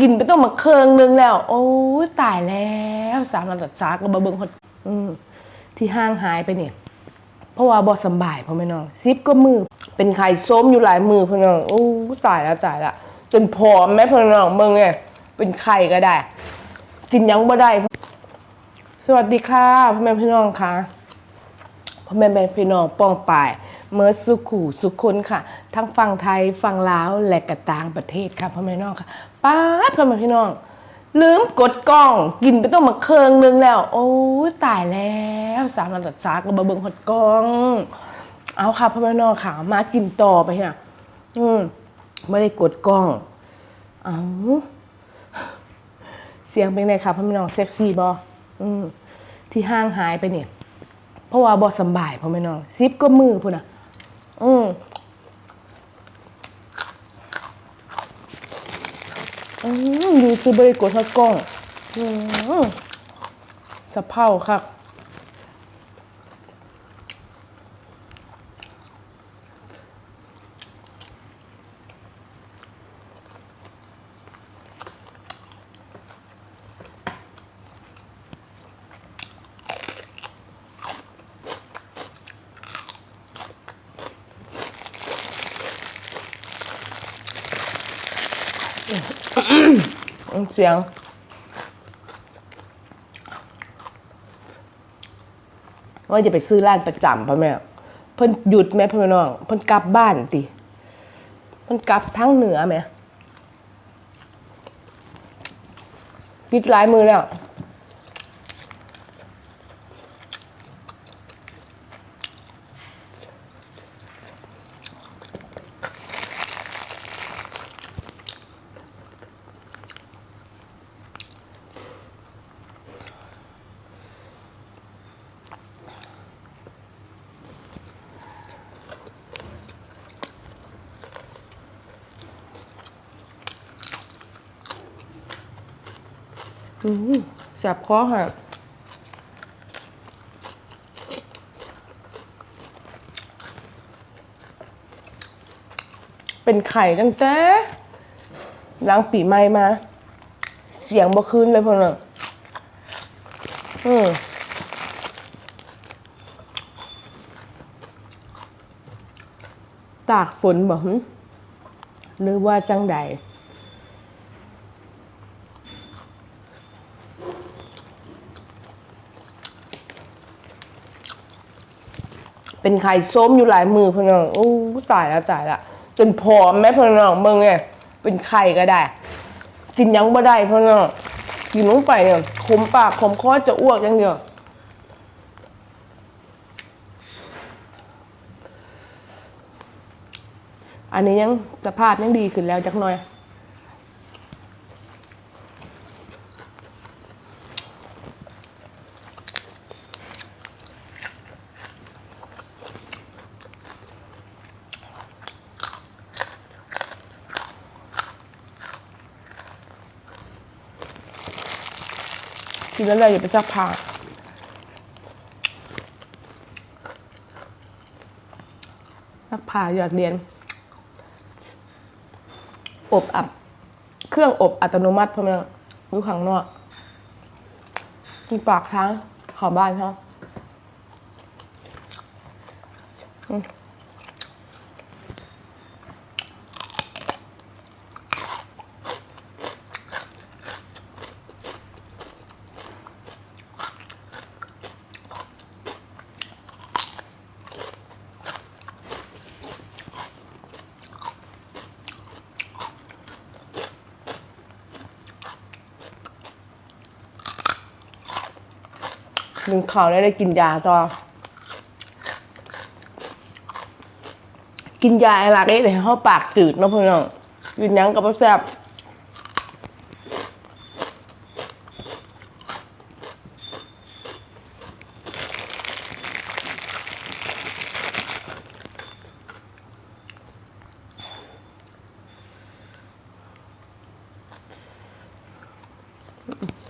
กินไปต้องมาเคืองนึงแล้ว โอ้ยตายแล้วสามนัดสากก็บะเบิงหดอืมที่ห้างหายไปเนี่ยเพราะว่าบอสบายพ่อแม่น้องซิปก็มือเป็นไข่ส้มอยู่หลายมือพ่อน้องโอ้ยตายแล้วตายแล้วจนผอมแม่พ่อน้องเมืองเนี่ยเป็นไข่ก็ได้ กินยังบ่ได้ สวัสดีค่ะพ่อแม่พี่น้องค่ะพ่อแม่แม่พี่น้องป้องปาย เมื่อสุขูสุขคนค่ะ ทั้งฝั่งไทยฝั่งลาวและกระต่างประเทศค่ะพ่อแม่น้องค่ะป้าพ่อแม่พี่น้อง ลืมกดกล้องกินไปต้องมาเคืองนึงแล้ว โอ้ตายแล้วสามนัดสากก็บะเบิงหดกล้อง เอาค่ะพ่อแม่น้องค่ะ มากินต่อไปค่ะอืมไม่ได้กดกล้อง เอาเสียงเป็นไงคะพ่อแม่น้องเซ็กซี่บออืมที่ห้างหายไปเนี่ย เพราะว่าบอสบายพ่อแม่น้องซิปก็มือพุ่นอะ อืมอืมดูคือบริกรทอดกล้อง อืมสะเพร่าครับ เสียง ว่าจะไปซื้อร้านประจำป่ะแม่เพิ่นหยุดแม่พ่อแม่น้องเพิ่นกลับบ้านติเพิ่นกลับทั้งเหนือแม่ปิดหลายมือแล้ว อืมแสบคอค่ะเป็นไข่ตั้งแต่ล้างปีใหม่มา เสียงบ่คืนเลยพ่อน่ะอืมตากฝนบ่หรือว่าจังใด เป็นไข่ส้มอยู่หลายมือเพื่อนน้องโอ้ตายแล้วตายล้วจนผอมแม่เพื่อนน้องเมืองเนี่ยเป็นไข่ก็ได้ กินยังบ่ได้เพื่อนน้องกินลงไปเนี่ยขมปากขมคอจะอ้วกอย่างเดียวอันนี้ยังสภาพยังดีขึ้นแล้วจักหน่อย กินแล้วเลยอย่าไปซักผ้าซักผ้าหยอดเหรียนอบอับ เครื่องอบอัตโนมัติพอมังอยู่ข้างนอกมีปากทางขอบ้านเขา กิงข่าวแล้ได้กินยาต่อ กินยาไอลักเอ๊ะแต่เขาปากจืดนาะพี่น้องยืนยังกับแซบอืม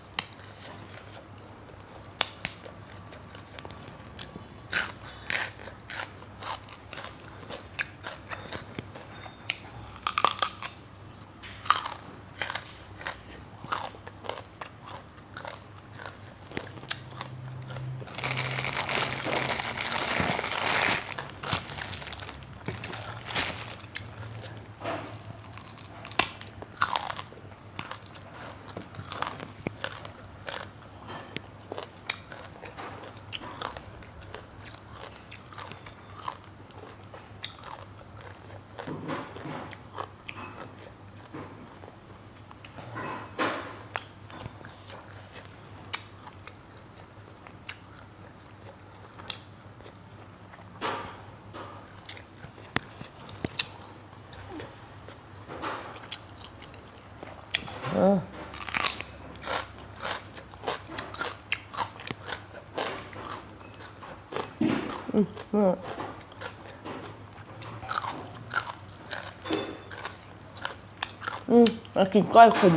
อืมอืมอืมเรากินก้อยขม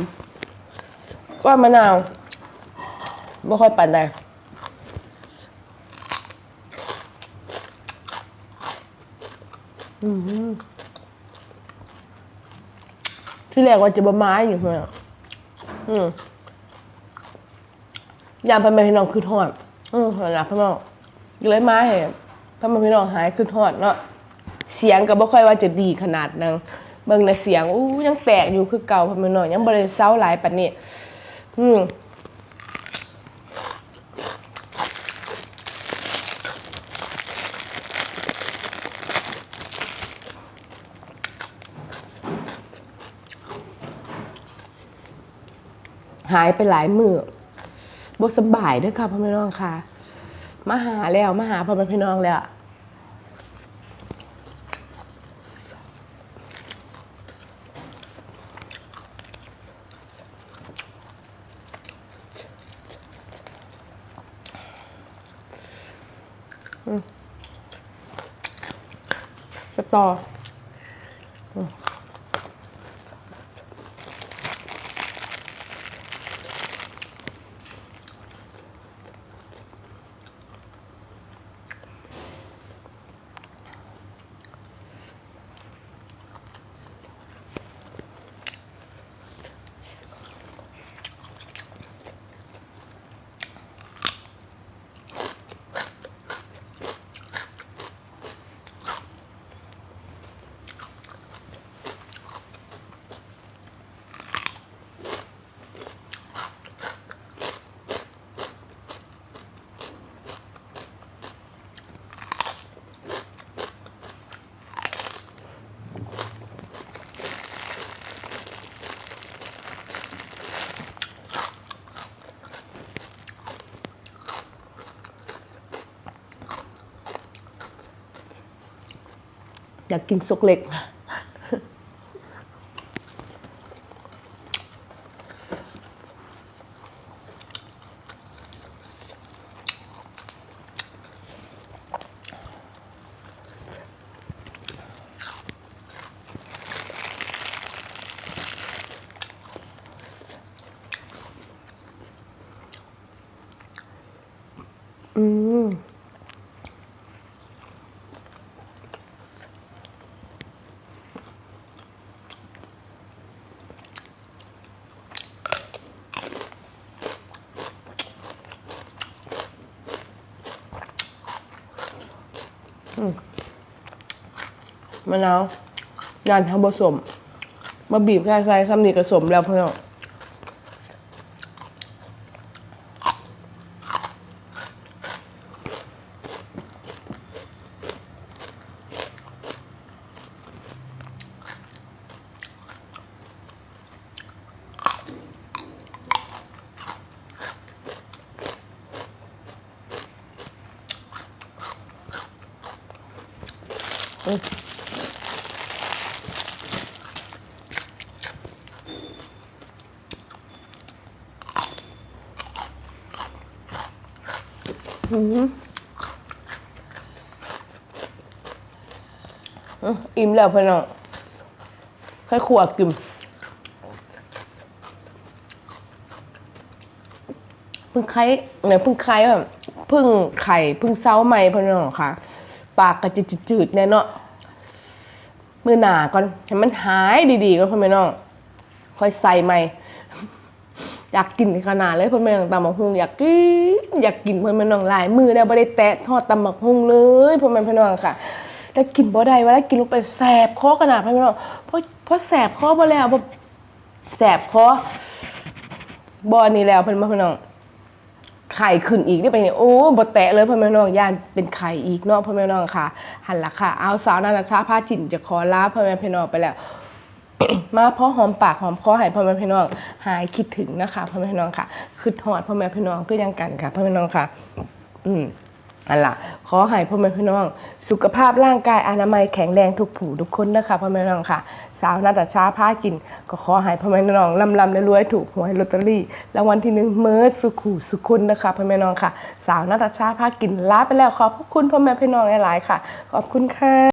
ก้อยมะนาวไม่ค่อยปั่นได้อืมที่แรกว่าจะบะไม้อยู่เพื่อนอืมยามไปมาพี่น้องคือทอด อืมหลับพี่น้องเลยมาเห็น พมาพี่น้องหายคือทอดเนาะเสียงก็บ่ค่อยว่าจะดีขนาดนั้นเบิ่งในเสียงอู้ยังแตกอยู่คือเก่าพ่อแม่น้องยังบ่ได้เซาหลายปานนี้อืมหายไปหลายมือบ่สบายด้วยค่ะพ่อแม่น้องค่ะ มาหาแล้วมาหาพ่อแม่พี่น้องแล้วจะต่อ อืมอยากกินสุกเล็ก อืม มะนาวยานทำผสม มาบีบแค่ใส่ซ้ำนี่กระสมแล้วเพื่อน อื้ออิ่มแล้วพื่อนน้องค่อยขวกิมพิ่งไข่เนี่ยพิ่งไข่แบบพิ่งไข่พิ่งเซาใหม่พื่อนน้องค่ะ ปากก็จะจืดๆแน่เนาะมือหนาก่อนให้มันหายดีๆก็เพื่อนน้องค่อยใส่ใหม่ อยากกินขนาดเลยพ่อนแม่น้องตำบักฮุงอยากกินอยากกินพ่อนแม่น้องหลายมือแล้วไม่ได้แตะทอดตำบักฮุงเลยพ่อนแม่พี่น้องค่ะแต่กินบ่ได้เวลากินลงไปแสบคอขนาดพ่อนพี่น้องเพราะเพราะแสบคอบ่แล้วบ่แสบคอบอนี่แล้วพ่อแม่พี่น้อง ไข่ขึ้นอีกนี่ไปเนี่ยโอ้บ่แตะเลยพ่อแม่น้องย่านเป็นไข่อีกเนาะพ่อแม่น้องค่ะ หันละค่ะ เอาสาวนานาชาพาจินจะขอลาพ่อแม่พี่น้องไปแล้ว มาพ่อหอมปากหอมคอให้พ่อแม่พี่น้องหายคิดถึงนะคะพ่อแม่พี่น้องค่ะคือทอดพ่อแม่พี่น้องคือยังกันค่ะพ่อแม่น้องค่ะ อืม อันล่ะขอให้พ่อแม่พี่น้อง สุขภาพร่างกายอนามัยแข็งแรงทุกผู้ทุกคนนะคะพ่อแม่พี่น้องค่ะ สาวนาตาชาผ้ากิน ก็ขอให้พ่อแม่พี่น้องลำลำรวยๆถูกหวยลอตเตอรี่รางวัลที่หนึ่งเมิร์ดสุขูสุขุนนะคะพ่อแม่พี่น้องค่ะ สาวนาตาชาผ้ากินลาไปแล้วขอบคุณพ่อแม่พี่น้องหลายๆค่ะ ขอบคุณค่ะ